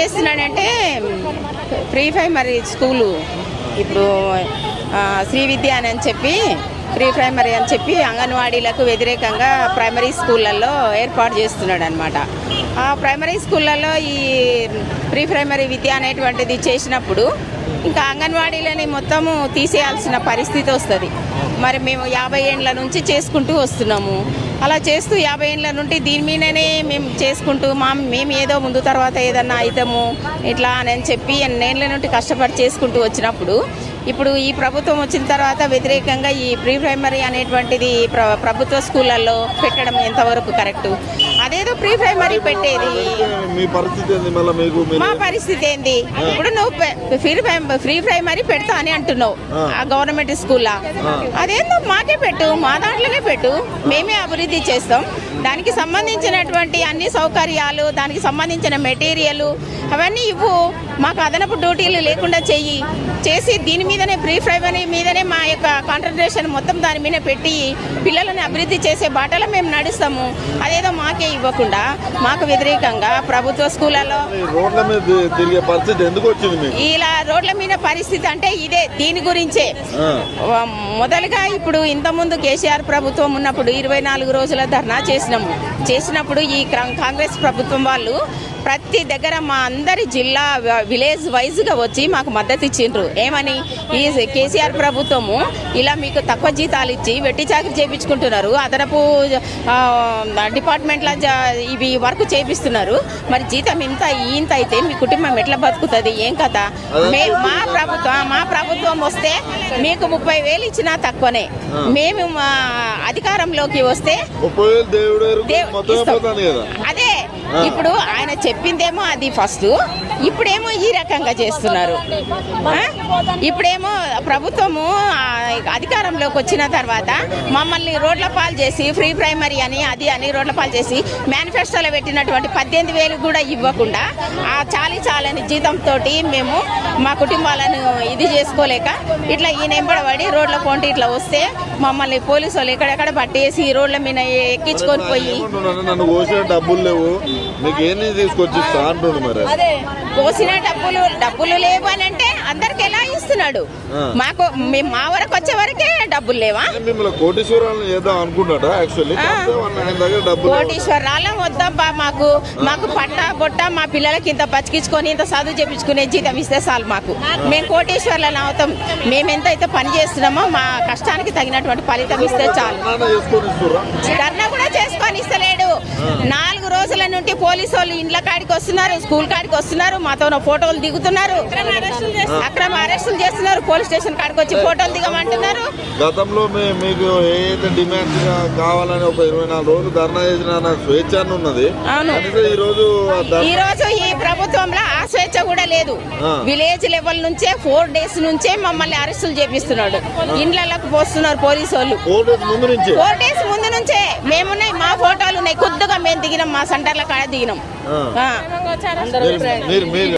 చేస్తున్నాడంటే free primary school. ఇప్పుడు శ్రీ విద్య అని అని చెప్పి ప్రీ ప్రైమరీ అని చెప్పి అంగన్వాడీలకు వ్యతిరేకంగా ప్రైమరీ స్కూళ్ళల్లో ఏర్పాటు చేస్తున్నాడు అనమాట ఆ ప్రైమరీ స్కూళ్ళల్లో ఈ ప్రీ ప్రైమరీ విద్య అనేటువంటిది చేసినప్పుడు ఇంకా అంగన్వాడీలని మొత్తము తీసేయాల్సిన పరిస్థితి వస్తుంది. మరి మేము యాభై ఏండ్ల నుంచి చేసుకుంటూ వస్తున్నాము. అలా చేస్తూ యాభై ఏండ్ల నుండి దీని మీదనే మేము చేసుకుంటూ మా మేము ఏదో ముందు తర్వాత ఏదన్నా అవుతాము ఇట్లా అని చెప్పి ఎన్నేళ్ళ నుండి కష్టపడి చేసుకుంటూ వచ్చినప్పుడు ఇప్పుడు ఈ ప్రభుత్వం వచ్చిన తర్వాత వ్యతిరేకంగా ఈ ప్రీ ప్రైమరీ అనేటువంటిది ప్ర ప్రభుత్వ స్కూళ్ళల్లో పెట్టడం ఎంతవరకు కరెక్టు? అదేదో ప్రీ ప్రైమరీ పెట్టేది. మీ పరిస్థితి ఏంది? ఇప్పుడు నువ్వు ఫ్రీ ఫ్రీ ప్రైమరీ పెడతా అని అంటున్నావు ఆ. ఆ గవర్నమెంట్ స్కూల్లో అదేందో మాకే పెట్టు మా దాంట్లోనే పెట్టు. మేమే అభివృద్ధి చేస్తాం. దానికి సంబంధించినటువంటి అన్ని సౌకర్యాలు దానికి సంబంధించిన మెటీరియల్ అవన్నీ ఇవ్వు. మాకు అదనపు డ్యూటీలు లేకుండా చెయ్యి. చేసి దీని మీదనే ప్రీ ప్రైమరీ మీదనే మా యొక్క కాన్సన్ట్రేషన్ మొత్తం దాని మీద పెట్టి పిల్లలను అభివృద్ధి చేసే బాటలో మేము నడుస్తాము. అదేదో మాకే ఇవ్వకుండా మాకు వ్యతిరేకంగా ప్రభుత్వ స్కూళ్ళలో రోడ్ల మీద తిరిగే పరిస్థితి ఎందుకు వచ్చింది ఇలా రోడ్ల మీద పరిస్థితి అంటే ఇదే దీని గురించే. మొదలుగా ఇప్పుడు ఇంతకుముందు కేసీఆర్ ప్రభుత్వం ఉన్నప్పుడు ఇరవై నాలుగు రోజుల ధర్నా చేసినాము. చేసినప్పుడు ఈ కాంగ్రెస్ ప్రభుత్వం వాళ్ళు ప్రతి దగ్గర మా అందరి జిల్లా విలేజ్ వైజ్గా వచ్చి మాకు మద్దతు ఇచ్చిండ్రు. ఏమని? ఈ కేసీఆర్ ప్రభుత్వము ఇలా మీకు తక్కువ జీతాలు ఇచ్చి వెట్టి చాకరీ చేయించుకుంటున్నారు. అదనపు డిపార్ట్మెంట్ల ఇవి వర్క్ చేపిస్తున్నారు. మరి జీతం ఇంత ఇంత అయితే మీ కుటుంబం ఎట్లా బతుకుతుంది? ఏం కథ? మే మా ప్రభుత్వం మా ప్రభుత్వం వస్తే మీకు ముప్పై వేలు ఇచ్చినా తక్కువనే. మేము మా అధికారంలోకి వస్తే కదా. అదే ఇప్పుడు ఆయన చెప్పిందేమో అది ఫస్ట్. ఇప్పుడేమో ఈ రకంగా చేస్తున్నారు? ఇప్పుడేమో ప్రభుత్వము అధికారంలోకి వచ్చిన తర్వాత మమ్మల్ని రోడ్ల పాలు చేసి ఫ్రీ ప్రైమరీ అని అది అని రోడ్ల పాలు చేసి మేనిఫెస్టోలో పెట్టినటువంటి పద్దెనిమిది వేలు కూడా ఇవ్వకుండా ఆ చాలి చాలని జీతంతో మేము మా కుటుంబాలను ఇది చేసుకోలేక ఇట్లా ఈయన ఎంబడబడి రోడ్ల పోంటి ఇట్లా వస్తే మమ్మల్ని పోలీసు వాళ్ళు ఎక్కడెక్కడ పట్టేసి రోడ్ల మీద ఎక్కించుకొని పోయి డబ్బులు లేవు. మీకు ఏంది తీసుకొచ్చి ఇస్తా అంటుండు మరి. కోసిన డబ్బులు డబ్బులు లేవు అని అంటే అందరికి ఎలా ఇస్తున్నాడు. మాకు మేము మా వరకు వచ్చే వరకే డబ్బులు లేవా? మిమ్మల్ని కోటీశ్వరాలను చేద్దాం అనుకున్నాడా యాక్చువల్లీ. కోటీశ్వరాలం మాకు. మాకు పట్ట బొట్ట మా పిల్లలకి ఇంత బతికించుకొని ఇంత చదువు చేపించుకునే జీతం ఇస్తే చాలు మాకు. మేము కోటీశ్వర్లను అవుతాం. మేము ఎంత అయితే పని చేస్తున్నామో మా కష్టానికి తగినటువంటి ఫలితం ఇస్తే చాలు. ధర్నా కూడా చేసుకొని ఇస్తలేడు నాలుగు రోజుల నుండి పోలీసు వాళ్ళు ఇండ్ల కాడికి వస్తున్నారు స్కూల్ కాడికి వస్తున్నారు మాతో ఫోటోలు దిగుతున్నారు. అక్రమ అరెస్టులు చేస్తున్నారు. పోలీస్ స్టేషన్ కాడికి వచ్చి ఫోటోలు దిగమంటున్నారు. గతంలో మీకు ఏ అయితే డిమాండ్స్గా కావాలని ఒక ఇరవై నాలుగు రోజులు ధర్నా చేసిన స్వేచ్ఛ ఉన్నది. అవును. ఈ రోజు ఈ రోజు ఈ ప్రభుత్వంలో ఆ స్వేచ్ఛ కూడా లేదు. విలేజ్ లెవెల్ నుంచే ఫోర్ డేస్ నుంచే మమ్మల్ని అరెస్టులు చేపిస్తున్నాడు. ఇండ్లకు పోస్తున్నారు పోలీసు వాళ్ళు. ఫోర్ డేస్ ముందు నుంచి ఫోర్ డేస్ ముందు నుంచే మేమున్నాయి మా ఫోటోలు ఉన్నాయి కొద్దిగా మేము దిగినాం మా సెంటర్ల కాడ దిగినాం ఆ. ఆ. మీరు మీరు మీరు